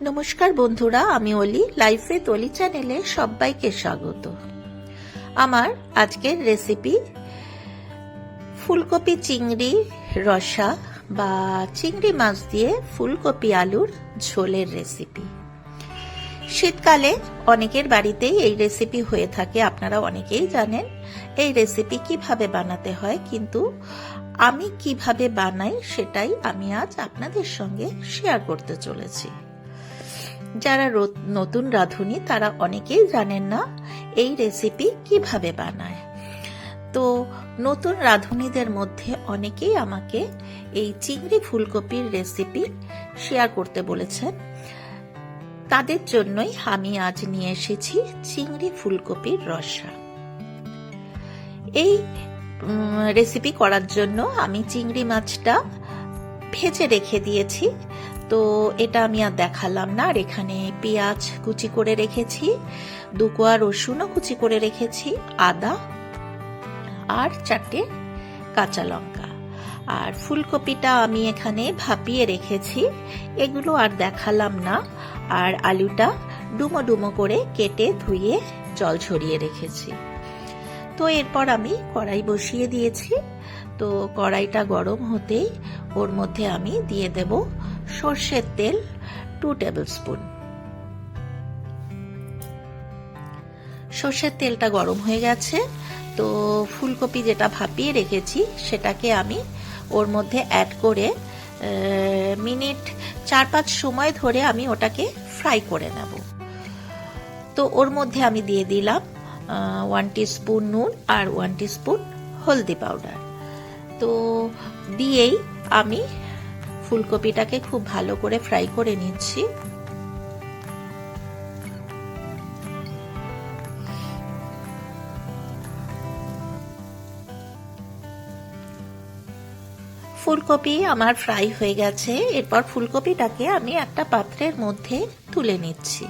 নমস্কার বন্ধুরা, আমি অলি লাইফে তলি চ্যানেলে সবাইকে স্বাগত। আমার আজকের রেসিপি ফুলকপি চিংড়ি রসা বা চিংড়ি মাছ দিয়ে ফুলকপি আলুর ঝোলের রেসিপি শীতকালে অনেকের বাড়িতেই এই রেসিপি হয়ে থাকে, আপনারা অনেকেই জানেন এই রেসিপি কীভাবে বানাতে হয়, কিন্তু আমি কীভাবে বানাই সেটাই আমি আজ আপনাদের সঙ্গে শেয়ার করতে চলেছি। যারা নতুন রাঁধুনি, তারা অনেকেই জানেন না এই রেসিপি কীভাবে বানায়। তো নতুন রাঁধুনিদের মধ্যে অনেকেই আমাকে এই চিংড়ি ফুলকপির রেসিপি শেয়ার করতে বলেছেন। তাদের জন্যই আমি আজ নিয়ে এসেছি চিংড়ি ফুলকপির রসা। এই রেসিপি করার জন্য আমি চিংড়ি মাছটা ভেজে রেখে দিয়েছি। তো এটা আমি আর দেখালাম না। আর এখানে পেঁয়াজ কুচি করে রেখেছি দু কোয়া রসুনও কুচি করে রেখেছি, আদা আর চারটে কাঁচা লঙ্কা। আর ফুলকপিটা আমি এখানে ভাপিয়ে রেখেছি, এগুলো আর দেখালাম না। আর আলুটা ডুমো ডুমো করে কেটে ধুয়ে জল ঝরিয়ে রেখেছি। তো এরপর আমি কড়াই বসিয়ে দিয়েছি। তো কড়াইটা গরম হতেই ওর মধ্যে আমি দিয়ে দেব সর্ষের তেল টু টেবিল স্পুন সর্ষের তেলটা গরম হয়ে গেছে, তো ফুলকপি যেটা ভাপিয়ে রেখেছি, সেটাকে আমি ওর মধ্যে অ্যাড করে মিনিট চার পাঁচ সময় ধরে আমি ওটাকে ফ্রাই করে নেব। তো ওর মধ্যে আমি দিয়ে দিলাম ওয়ান স্পুন নুন আর ওয়ান স্পুন হলদি পাউডার তো দিয়েই আমি ফুলকপিটাকে খুব ভালো করে ফ্রাই করে নিচ্ছি। ফুলকপি আমার ফ্রাই হয়ে গেছে। এরপর ফুলকপিটাকে আমি একটা পাত্রের মধ্যে তুলে নিচ্ছি।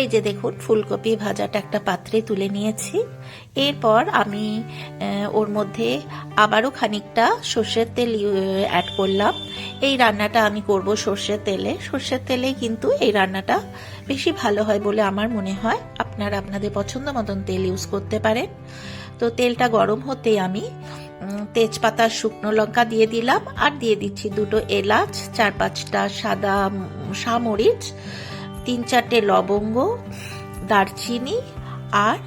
এই যে দেখুন, ফুলকপি ভাজাটা একটা পাত্রে তুলে নিয়েছি। এরপর আমি ওর মধ্যে আবারও খানিকটা সর্ষের তেল অ্যাড করলাম। এই রান্নাটা আমি করব সর্ষের তেলে। সর্ষের তেলে কিন্তু এই রান্নাটা বেশি ভালো হয় বলে আমার মনে হয়। আপনারা আপনাদের পছন্দ মতন তেল ইউজ করতে পারেন। তো তেলটা গরম হতে আমি তেজপাতা শুকনো লঙ্কা দিয়ে দিলাম। আর দিয়ে দিচ্ছি দুটো এলাচ, চার পাঁচটা সাদা সামরিচ তিন চারটে লবঙ্গ, দারচিনি আর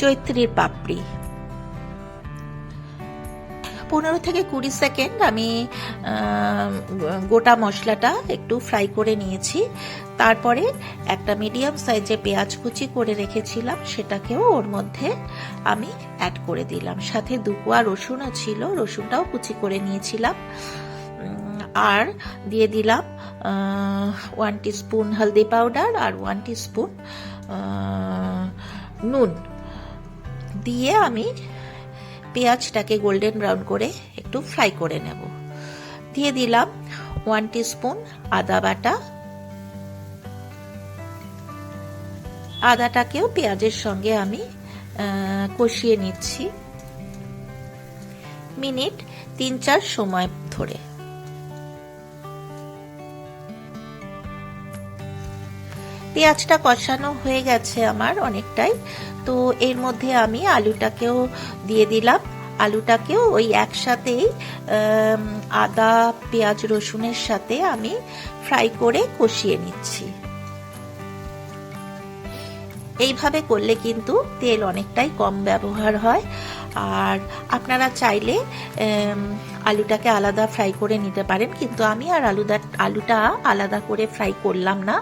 জৈত্রীর পাপড়ি। পনেরো থেকে কুড়ি সেকেন্ড আমি গোটা মশলাটা একটু ফ্রাই করে নিয়েছি। তারপরে একটা মিডিয়াম সাইজে পেঁয়াজ কুচি করে রেখেছিলাম, সেটাকেও ওর মধ্যে আমি অ্যাড করে দিলাম। সাথে দুকুয়া রসুনও ছিল, রসুনটাও কুচি করে নিয়েছিলাম। আর দিয়ে দিলাম ওয়ান স্পুন হলদি পাউডার আর ওয়ান স্পুন নুন। দিয়ে আমি পেঁয়াজটাকে গোল্ডেন ব্রাউন করে একটু ফ্রাই করে নেব। দিয়ে দিলাম ওয়ান স্পুন আদা বাটা। আদাটাকেও পেঁয়াজের সঙ্গে আমি কষিয়ে নিচ্ছি। মিনিট তিন চার সময় ধরে। পেঁয়াজটা কষানো হয়ে গেছে আমার অনেকটাই। তো এর মধ্যে আমি আলুটাকেও দিয়ে দিলাম। আলুটাকেও ওই একসাথেই আদা, পেঁয়াজ, রসুনের সাথে আমি ফ্রাই করে কষিয়ে নিচ্ছি। এইভাবে করলে কিন্তু তেল অনেকটাই কম ব্যবহার হয়। আর আপনারা চাইলে আলুটাকে আলাদা ফ্রাই করে নিতে পারেন, কিন্তু আমি আর আলুদা, আলুটা আলাদা করে ফ্রাই করলাম না।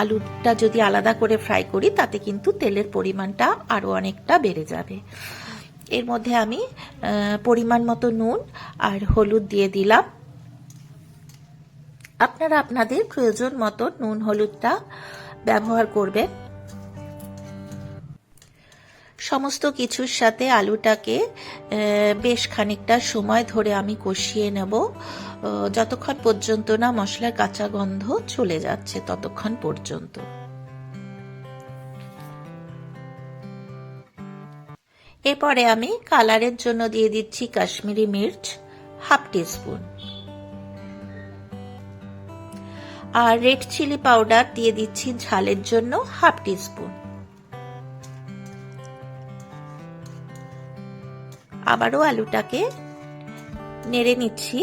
আলুটা যদি আলাদা করে ফ্রাই করি, তাতে কিন্তু তেলের পরিমাণটা আরও অনেকটা বেড়ে যাবে। এর মধ্যে আমি পরিমাণ মতো নুন আর হলুদ দিয়ে দিলাম। আপনারা আপনাদের প্রয়োজন মতো নুন, হলুদটা ব্যবহার করবেন। সমস্ত কিছুর সাথে আলুটাকে বেশ খানিকটা সময় ধরে আমি কষিয়ে নেব। যতক্ষণ পর্যন্ত না মশলার কাঁচা গন্ধ চলে যাচ্ছে ততক্ষণ পর্যন্ত। এরপরে আমি কালারের জন্য দিয়ে দিচ্ছি কাশ্মীরি মির্চ, হাফ টিস্পুন। আর রেড চিলি পাউডার দিয়ে দিচ্ছি ঝালের জন্য হাফ টিস্পুন। আবারও আলুটাকে নেড়ে নিচ্ছি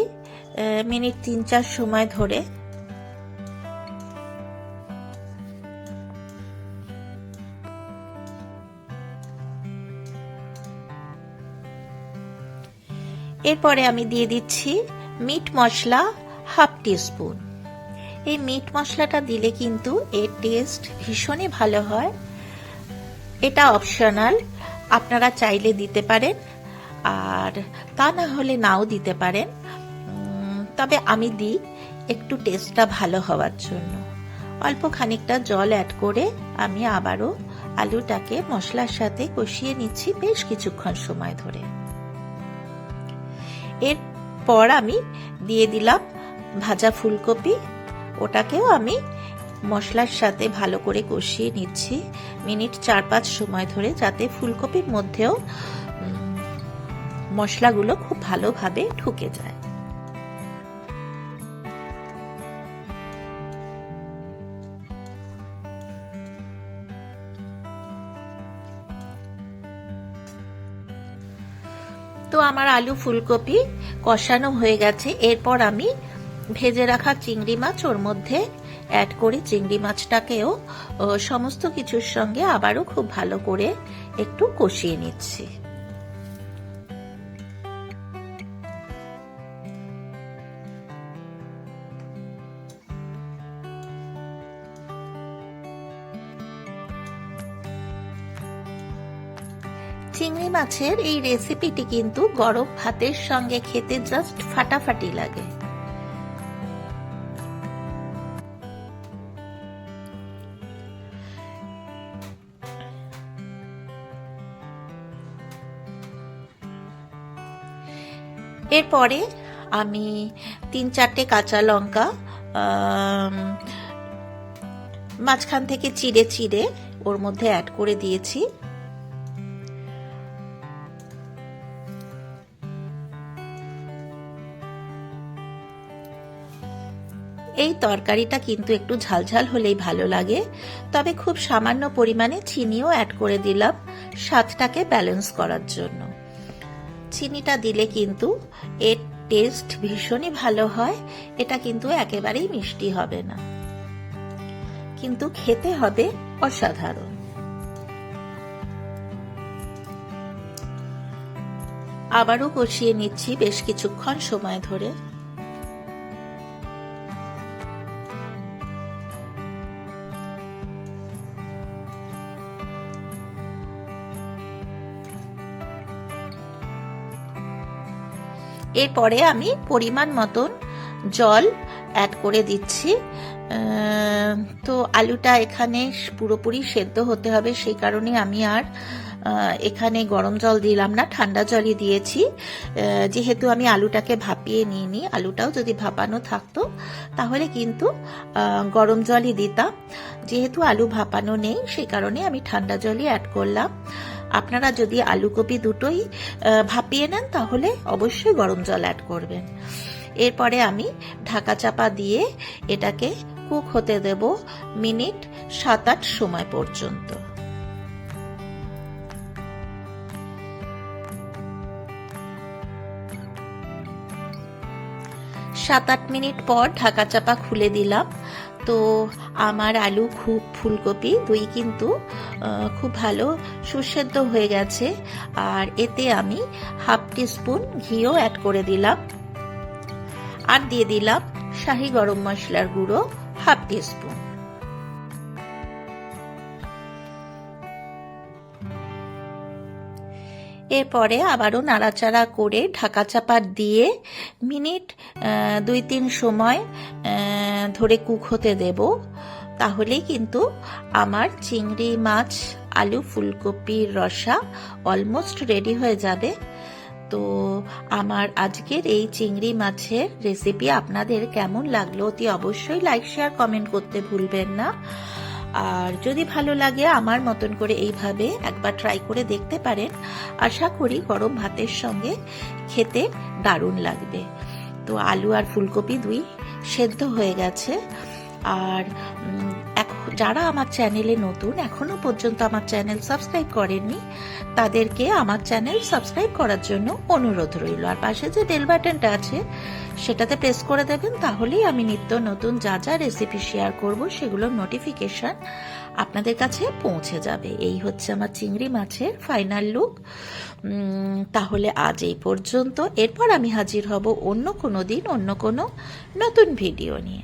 মিনিট তিন চার সময় ধরে। এরপরে আমি দিয়ে দিচ্ছি মিট মশলা হাফ টিস্পুন। এই মিট মশলাটা দিলে কিন্তু এর টেস্ট ভীষণই ভালো হয়। এটা অপশনাল, আপনারা চাইলে দিতে পারেন। আর তা না হলে নাও দিতে পারেন। তবে আমি দিই, একটু টেস্টটা ভালো হওয়ার জন্য। অল্প খানিকটা জল অ্যাড করে আমি আবারও আলুটাকে মশলার সাথে কষিয়ে নিচ্ছি বেশ কিছুক্ষণ সময় ধরে। এরপর আমি দিয়ে দিলাম ভাজা ফুলকপি। ওটাকেও আমি মশলার সাথে ভালো করে কষিয়ে নিচ্ছি। মিনিট চার পাঁচ সময় ধরে যাতে ফুলকপির মধ্যেও মশলাগুলো খুব ভালোভাবে ঢুকে যায়। তো আমার আলু ফুলকপি কষানো হয়ে গেছে। এরপর আমি ভেজে রাখা চিংড়ি মাছ, ওর মধ্যে অ্যাড করি চিংড়ি মাছটাকেও। সমস্ত কিছুর সঙ্গে আবারও খুব ভালো করে একটু কষিয়ে নিচ্ছি। মাছের এই রেসিপিটি কিন্তু গরম ভাতের সঙ্গে খেতে জাস্ট ফাটাফাটি লাগে। এরপরে আমি তিন চারটে কাঁচা লঙ্কা মাঝখান থেকে চিড়ে চিড়ে ওর মধ্যে অ্যাড করে দিয়েছি। এই তরকারিটা কিন্তু একটু ঝালঝাল হলেই ভালো লাগে। তবে খুব সামান্য পরিমাণে চিনিও অ্যাড করে দিলাম স্বাদটাকে ব্যালেন্স করার জন্য। চিনিটা দিলে কিন্তু এর টেস্ট ভীষণই ভালো হয়, এটা কিন্তু একেবারেই মিষ্টি হবে না। কিন্তু খেতে হবে অসাধারণ। আবারও কষিয়ে নিচ্ছি বেশ কিছুক্ষণ সময় ধরে। এরপরে আমি পরিমাণ মতন জল অ্যাড করে দিচ্ছি। তো আলুটা এখানে পুরোপুরি সেদ্ধ হতে হবে, সেই কারণে আমি আর এখানে গরম জল দিলাম না, ঠান্ডা জলই দিয়েছি। যেহেতু আমি আলুটাকে ভাপিয়ে নিইনি, আলুটাও যদি ভাপানো থাকতো, তাহলে কিন্তু গরম জলই দিতাম। যেহেতু আলু ভাপানো নেই, সেই কারণে আমি ঠান্ডা জলই অ্যাড করলাম। আপনারা যদি আলু কপি দুটোই ভাপিয়ে নেন, তাহলে অবশ্যই গরম জল অ্যাড করবেন। এরপরে আমি ঢাকা চাপা দিয়ে এটাকে কুক হতে দেব মিনিট সাত আট সময় পর্যন্ত। সাত আট মিনিট পর ঢাকা চাপা খুলে দিলাম। তো আমার আলু খুব ফুলকপি, দুই কিন্তু খুব ভালো সুসেদ্ধ হয়ে গেছে। আর এতে আমি হাফ টিস্পুন ঘিও অ্যাড করে দিলাম। আর দিয়ে দিলাম শাহি গরম মশলার গুঁড়ো, হাফ টিস্পুন। এরপরে আবারও নাড়াচাড়া করে ঢাকা চাপা দিয়ে মিনিট দুই তিন সময় ধরে কুক হতে দেব। তাহলেই কিন্তু আমার চিংড়ি মাছ, আলু ফুলকপির রসা অলমোস্ট রেডি হয়ে যাবে। তো আমার আজকের এই চিংড়ি মাছের রেসিপি আপনাদের কেমন লাগল অতি অবশ্যই লাইক শেয়ার কমেন্ট করতে ভুলবেন না। আর যদি ভালো লাগে আমার মতন করে এইভাবে একবার ট্রাই করে দেখতে পারেন। আশা করি গরম ভাতের সঙ্গে খেতে দারুণ লাগবে। তো আলু আর ফুলকপি দুই সেদ্ধ হয়ে গেছে। আর যারা আমার চ্যানেলে নতুন, এখনও পর্যন্ত আমার চ্যানেল সাবস্ক্রাইব করেননি, তাদেরকে আমার চ্যানেল সাবস্ক্রাইব করার জন্য অনুরোধ রইল। আর পাশে যে বেল বাটনটা আছে, সেটাতে প্রেস করে দেবেন, তাহলেই আমি নিত্য নতুন যা যা রেসিপি শেয়ার করব, সেগুলোর নোটিফিকেশন আপনাদের কাছে পৌঁছে যাবে। এই হচ্ছে আমার চিংড়ি মাছের ফাইনাল লুক তাহলে আজ এই পর্যন্ত। এরপর আমি হাজির হব অন্য কোনো দিন, অন্য কোনো নতুন ভিডিও নিয়ে।